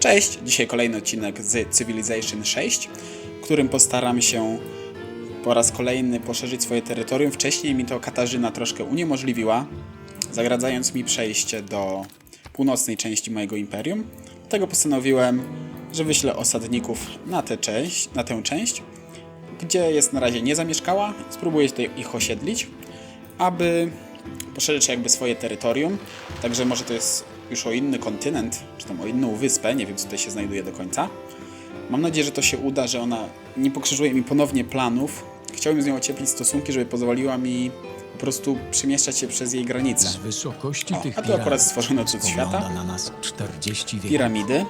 Cześć! Dzisiaj kolejny odcinek z Civilization 6, w którym postaram się po raz kolejny poszerzyć swoje terytorium. Wcześniej mi to Katarzyna troszkę uniemożliwiła, zagradzając mi przejście do północnej części mojego imperium. Dlatego postanowiłem, że wyślę osadników na tę część, na tę część gdzie jest na razie niezamieszkała. Spróbuję tutaj ich osiedlić, aby poszerzyć jakby swoje terytorium. Także może to jest już o inny kontynent, czy tam o inną wyspę, nie wiem co tutaj się znajduje do końca. Mam nadzieję, że to się uda, że ona nie pokrzyżuje mi ponownie planów. Chciałbym z nią ocieplić stosunki, żeby pozwoliła mi po prostu przemieszczać się przez jej granice. Z wysokości O, tych a tu akurat stworzono cud świata. na nas 40 wieków. Piramidy.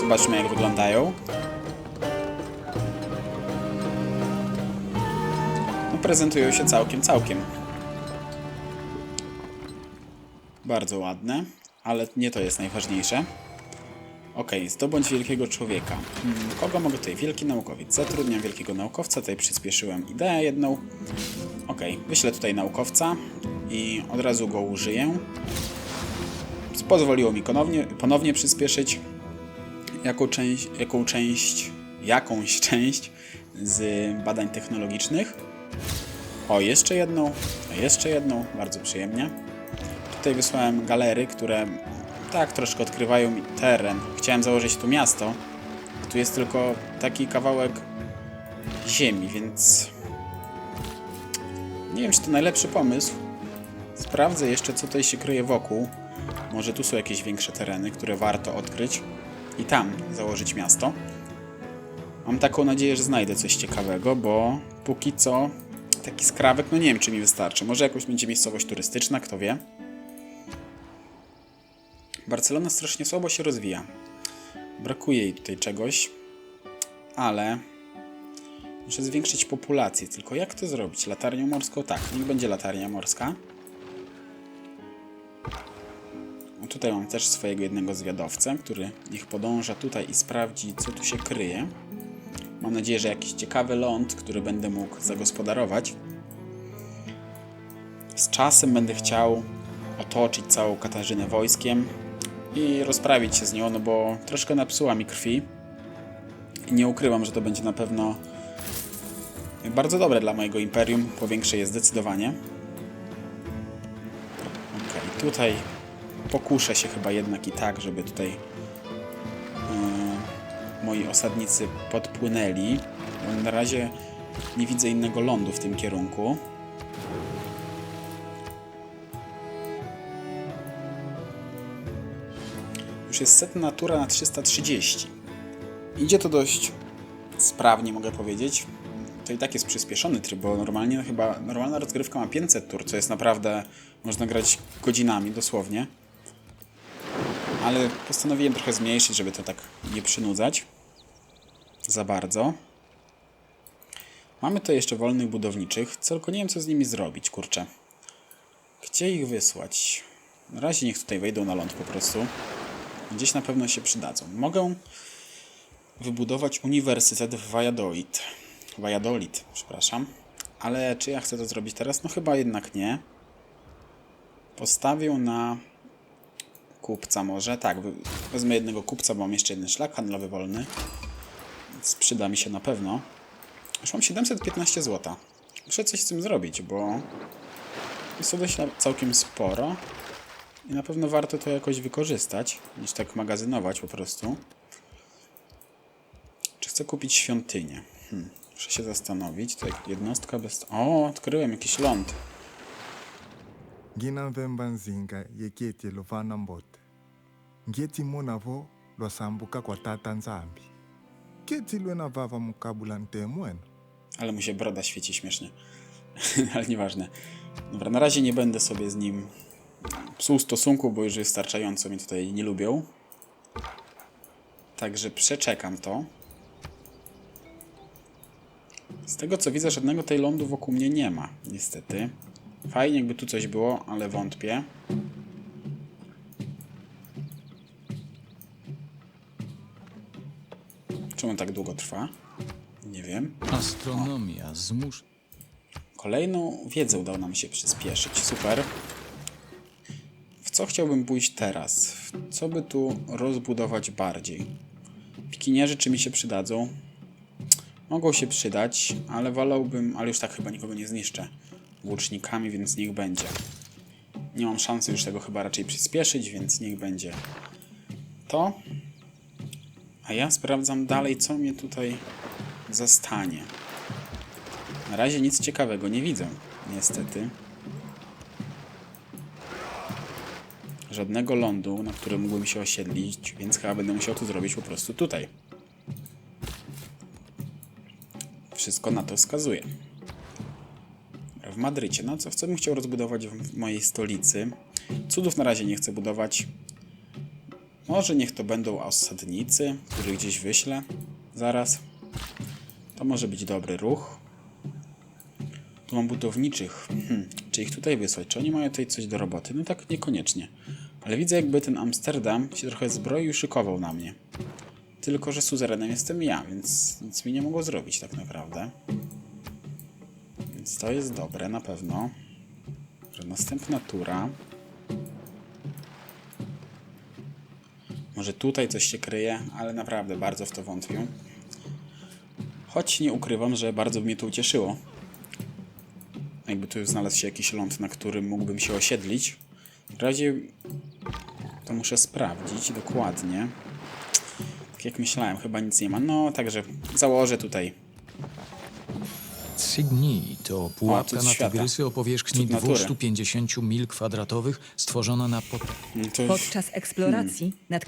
Zobaczmy jak wyglądają. No, prezentują się całkiem, całkiem. Bardzo ładne, ale nie to jest najważniejsze. Ok, zdobądź wielkiego człowieka. Hmm, kogo mogę tutaj? Wielki naukowiec. Zatrudniam wielkiego naukowca, tutaj przyspieszyłem ideę jedną. Ok, wyślę tutaj naukowca i od razu go użyję. Pozwoliło mi ponownie, ponownie przyspieszyć jaką część, jaką część, jakąś część z badań technologicznych. O, jeszcze jedną, jeszcze jedną, bardzo przyjemnie. Tutaj wysłałem galery, które tak troszkę odkrywają mi teren. Chciałem założyć tu miasto. Tu jest tylko taki kawałek ziemi, więc nie wiem, czy to najlepszy pomysł. Sprawdzę jeszcze, co tutaj się kryje wokół. Może tu są jakieś większe tereny, które warto odkryć i tam założyć miasto. Mam taką nadzieję, że znajdę coś ciekawego, bo póki co taki skrawek, no nie wiem, czy mi wystarczy. Może jakoś będzie miejscowość turystyczna, kto wie. Barcelona strasznie słabo się rozwija. Brakuje jej tutaj czegoś, ale muszę zwiększyć populację. Tylko jak to zrobić? Latarnią morską? Tak, niech będzie latarnia morska. No tutaj mam też swojego jednego zwiadowcę, który niech podąża tutaj i sprawdzi, co tu się kryje. Mam nadzieję, że jakiś ciekawy ląd, który będę mógł zagospodarować. Z czasem będę chciał otoczyć całą Katarzynę wojskiem i rozprawić się z nią, no bo troszkę napsuła mi krwi. I nie ukrywam, że to będzie na pewno bardzo dobre dla mojego imperium. Powiększę je zdecydowanie. Okej, tutaj pokuszę się chyba jednak i tak, żeby tutaj yy, moi osadnicy podpłynęli. Na razie nie widzę innego lądu w tym kierunku. Jest setna natura na 330. Idzie to dość sprawnie, mogę powiedzieć. To i tak jest przyspieszony tryb, bo normalnie chyba normalna rozgrywka ma 500 tur, co jest naprawdę można grać godzinami dosłownie. Ale postanowiłem trochę zmniejszyć, żeby to tak nie przynudzać za bardzo. Mamy tu jeszcze wolnych budowniczych, tylko nie wiem co z nimi zrobić, kurczę. Gdzie ich wysłać? Na razie niech tutaj wejdą na ląd po prostu. Gdzieś na pewno się przydadzą. Mogę wybudować uniwersytet w Valladolid. Valladolid, przepraszam. Ale czy ja chcę to zrobić teraz? No chyba jednak nie. Postawię na kupca może. Tak, wezmę jednego kupca, bo mam jeszcze jeden szlak handlowy wolny. Więc przyda mi się na pewno. Już mam 715 zł. Muszę coś z tym zrobić, bo jest to dość całkiem sporo. I na pewno warto to jakoś wykorzystać, niż tak magazynować po prostu. Czy chcę kupić świątynię? Hmm. Muszę się zastanowić. Tutaj jednostka bez... O, odkryłem jakiś ląd. nginamvemba nzinga yeketi lufana mbote ngeti munavo lwasambuka kwa tata nzambi keti lwena vava mukabula ntemwena Ale mu się broda świeci śmiesznie. Ale nieważne. Dobra, na razie nie będę sobie z nim psuł stosunku, bo już wystarczająco mnie tutaj nie lubią. Także przeczekam to. Z tego co widzę, żadnego tej lądu wokół mnie nie ma, niestety. Fajnie jakby tu coś było, ale wątpię. Czemu tak długo trwa? Nie wiem. Astronomia zmusz... Kolejną wiedzę udało nam się przyspieszyć. Super. Co chciałbym pójść teraz? Co by tu rozbudować bardziej? Pikinierzy czy mi się przydadzą? Mogą się przydać, ale wolałbym, ale już tak chyba nikogo nie zniszczę łucznikami, więc niech będzie. Nie mam szansy już tego chyba raczej przyspieszyć, więc niech będzie to. A ja sprawdzam dalej, co mnie tutaj zastanie. Na razie nic ciekawego nie widzę, niestety. Żadnego lądu, na którym mógłbym się osiedlić, więc chyba będę musiał to zrobić po prostu tutaj. Wszystko na to wskazuje. W Madrycie. No co, co bym chciał rozbudować w mojej stolicy? Cudów na razie nie chcę budować. Może niech to będą osadnicy, których gdzieś wyślę zaraz. To może być dobry ruch. Tu mam budowniczych. Hmm. Czy ich tutaj wysłać? Czy oni mają tutaj coś do roboty? No tak niekoniecznie. Ale widzę jakby ten Amsterdam się trochę zbroił i szykował na mnie. Tylko, że suzerenem jestem ja, więc nic mi nie mogło zrobić tak naprawdę. Więc to jest dobre na pewno. Że następna tura. Może tutaj coś się kryje, ale naprawdę bardzo w to wątpię. Choć nie ukrywam, że bardzo mnie to ucieszyło. Jakby tu znalazł się jakiś ląd, na którym mógłbym się osiedlić. W razie to muszę sprawdzić dokładnie. Tak jak myślałem, chyba nic nie ma. No, także założę tutaj. Sydney to pułapka na świata. tygrysy o powierzchni Cud natury. 250 mil kwadratowych, stworzona na pod... No To Podczas eksploracji nad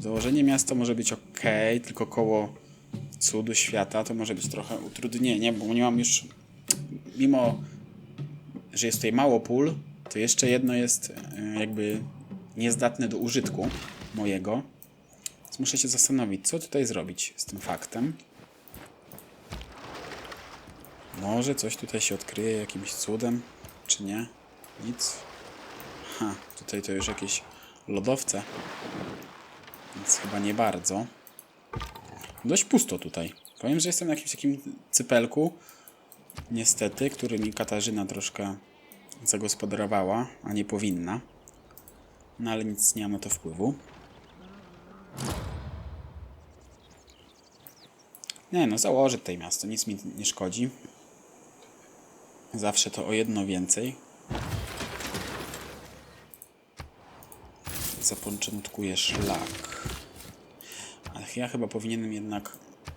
założenie miasta może być ok, tylko koło cudu świata to może być trochę utrudnienie, bo nie mam już. Mimo, że jest tutaj mało pól, to jeszcze jedno jest e, jakby niezdatne do użytku mojego. Więc muszę się zastanowić, co tutaj zrobić z tym faktem. Może coś tutaj się odkryje jakimś cudem, czy nie? Nic. Ha, tutaj to już jakieś lodowce. Więc chyba nie bardzo. Dość pusto tutaj. Powiem, że jestem na jakimś takim cypelku. Niestety, który mi Katarzyna troszkę zagospodarowała, a nie powinna. No ale nic nie mam na to wpływu. Nie no, założę tutaj miasto, nic mi nie szkodzi. Zawsze to o jedno więcej. Zapoczątkuję szlak. Ale ja chyba powinienem jednak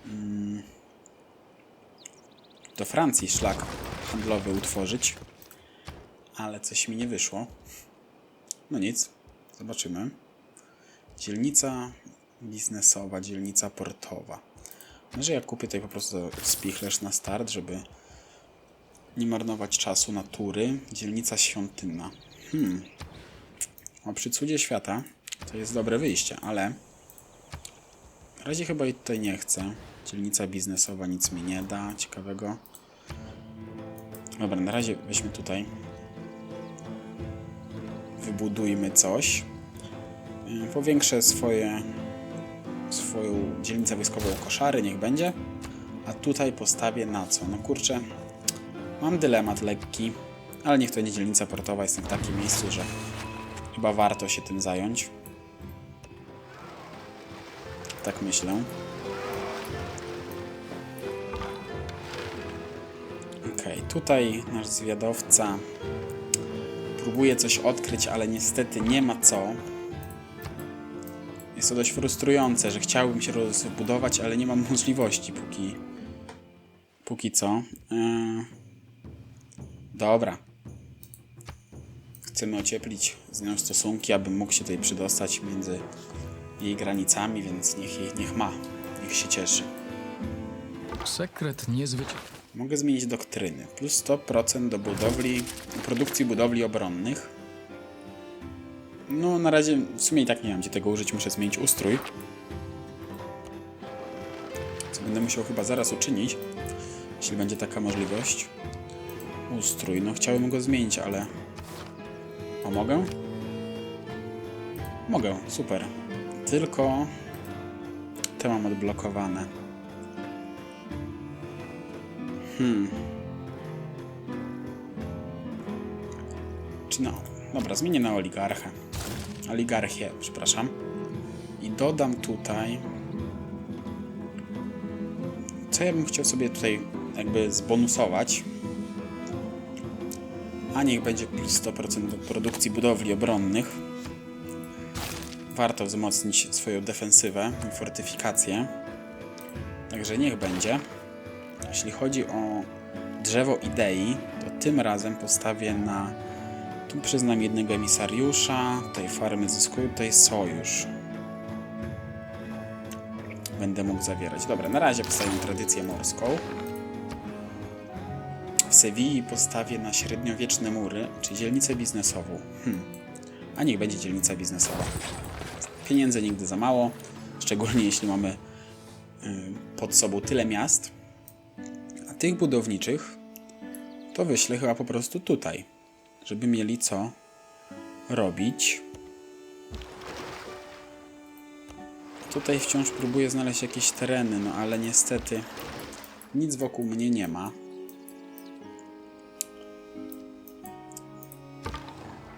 mm, do Francji szlak handlowy utworzyć. Ale coś mi nie wyszło. No nic, zobaczymy. Dzielnica biznesowa, dzielnica portowa. Może ja kupię tutaj po prostu spichlerz na start, żeby nie marnować czasu na tury. Dzielnica świątynna. Hmm. A przy cudzie świata to jest dobre wyjście, ale na razie chyba i tutaj nie chcę. Dzielnica biznesowa nic mi nie da ciekawego. Dobra, na razie weźmy tutaj. Wybudujmy coś. Powiększę swoje swoją dzielnicę wojskową koszary, niech będzie. A tutaj postawię na co? No kurczę, mam dylemat lekki, ale niech to nie dzielnica portowa. Jestem w takim miejscu, że chyba warto się tym zająć. Tak myślę. Okej, tutaj nasz zwiadowca próbuje coś odkryć, ale niestety nie ma co. Jest to dość frustrujące, że chciałbym się rozbudować, ale nie mam możliwości póki, póki co. Eee, dobra. Chcemy ocieplić z nią stosunki, abym mógł się tutaj przydostać między jej granicami, więc niech, jej, niech ma, niech się cieszy. Sekret niezwykły. Mogę zmienić doktryny. Plus 100% do budowli, produkcji budowli obronnych. No, na razie w sumie i tak nie mam gdzie tego użyć, muszę zmienić ustrój. Co będę musiał chyba zaraz uczynić, jeśli będzie taka możliwość. Ustrój, no chciałem go zmienić, ale... O, mogę? Mogę, super. Tylko... Te mam odblokowane. Czy no? Dobra, zmienię na oligarchę. oligarchię, przepraszam. I dodam tutaj. Co ja bym chciał sobie tutaj jakby zbonusować? A niech będzie plus 100% do produkcji budowli obronnych. Warto wzmocnić swoją defensywę i fortyfikację. Także niech będzie. Jeśli chodzi o drzewo idei, to tym razem postawię na. Tu przyznam jednego emisariusza, tutaj farmy zyskują, tutaj sojusz. Będę mógł zawierać. Dobra, na razie postawię tradycję morską. W Sewilli postawię na średniowieczne mury, czy dzielnicę biznesową. Hmm. A niech będzie dzielnica biznesowa. Pieniędzy nigdy za mało, szczególnie jeśli mamy y, pod sobą tyle miast. Tych budowniczych to wyślę chyba po prostu tutaj, żeby mieli co robić. Tutaj wciąż próbuję znaleźć jakieś tereny, no ale niestety nic wokół mnie nie ma.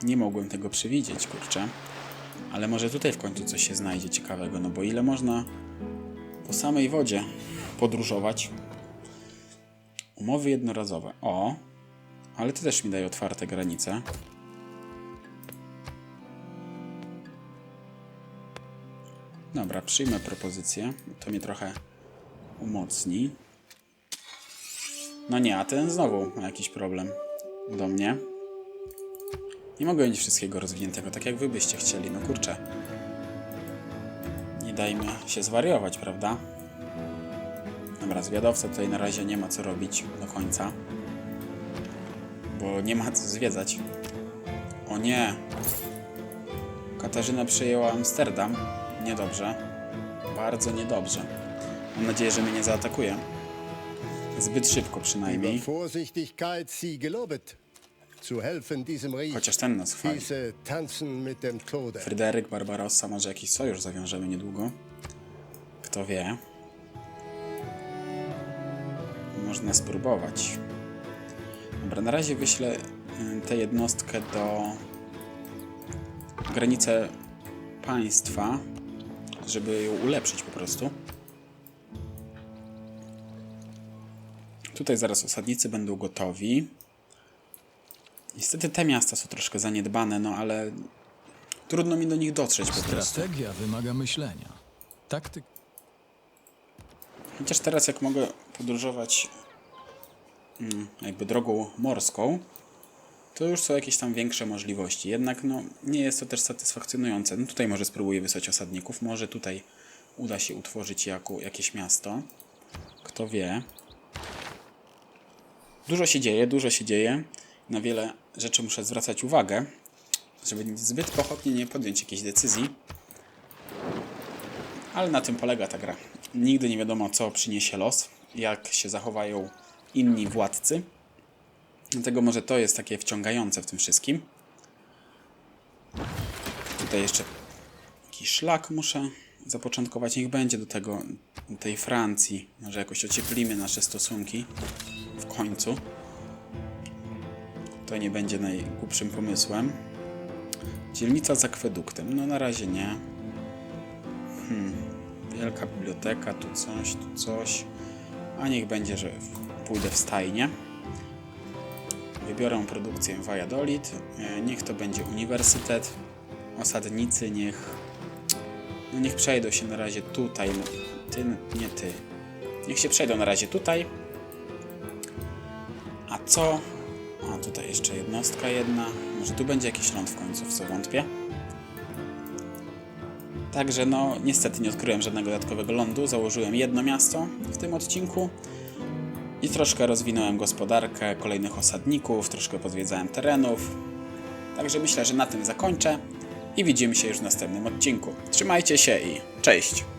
Nie mogłem tego przewidzieć, kurczę. Ale może tutaj w końcu coś się znajdzie ciekawego, no bo ile można po samej wodzie podróżować? Umowy jednorazowe. O, ale ty też mi daje otwarte granice. Dobra, przyjmę propozycję. To mnie trochę umocni. No nie, a ten znowu ma jakiś problem do mnie. Nie mogę mieć wszystkiego rozwiniętego, tak jak wy byście chcieli. No kurczę. Nie dajmy się zwariować, prawda? Dobra, zwiadowca tutaj na razie nie ma co robić do końca. Bo nie ma co zwiedzać. O nie! Katarzyna przejęła Amsterdam. Niedobrze. Bardzo niedobrze. Mam nadzieję, że mnie nie zaatakuje. Zbyt szybko przynajmniej. Chociaż ten nas chwali. Fryderyk Barbarossa, może jakiś sojusz zawiążemy niedługo. Kto wie. Można spróbować. Dobra, na razie wyślę y, tę jednostkę do granicy państwa, żeby ją ulepszyć po prostu. Tutaj zaraz osadnicy będą gotowi. Niestety te miasta są troszkę zaniedbane, no ale trudno mi do nich dotrzeć po prostu. Strategia wymaga myślenia. Taktyk. Chociaż teraz jak mogę podróżować mm, jakby drogą morską, to już są jakieś tam większe możliwości. Jednak no, nie jest to też satysfakcjonujące. No, tutaj może spróbuję wysłać osadników, może tutaj uda się utworzyć jako, jakieś miasto. Kto wie. Dużo się dzieje, dużo się dzieje. Na wiele rzeczy muszę zwracać uwagę, żeby zbyt pochopnie nie podjąć jakiejś decyzji. Ale na tym polega ta gra. Nigdy nie wiadomo, co przyniesie los, jak się zachowają inni władcy. Dlatego może to jest takie wciągające w tym wszystkim. Tutaj jeszcze jakiś szlak muszę zapoczątkować. Niech będzie do tego, tej Francji. Może jakoś ocieplimy nasze stosunki w końcu. To nie będzie najgłupszym pomysłem. Dzielnica z akweduktem. No na razie nie. Wielka biblioteka, tu coś, tu coś. A niech będzie, że pójdę w stajnie. Wybiorę produkcję Valladolid. E, Niech to będzie uniwersytet. Osadnicy niech... No niech przejdą się na razie tutaj. No, Ty, nie ty. Niech się przejdą na razie tutaj. A co? A tutaj jeszcze jednostka jedna. Może tu będzie jakiś ląd w końcu, w co wątpię. Także no, niestety nie odkryłem żadnego dodatkowego lądu. Założyłem jedno miasto w tym odcinku i troszkę rozwinąłem gospodarkę kolejnych osadników, troszkę pozwiedzałem terenów. Także myślę, że na tym zakończę i widzimy się już w następnym odcinku. Trzymajcie się i cześć!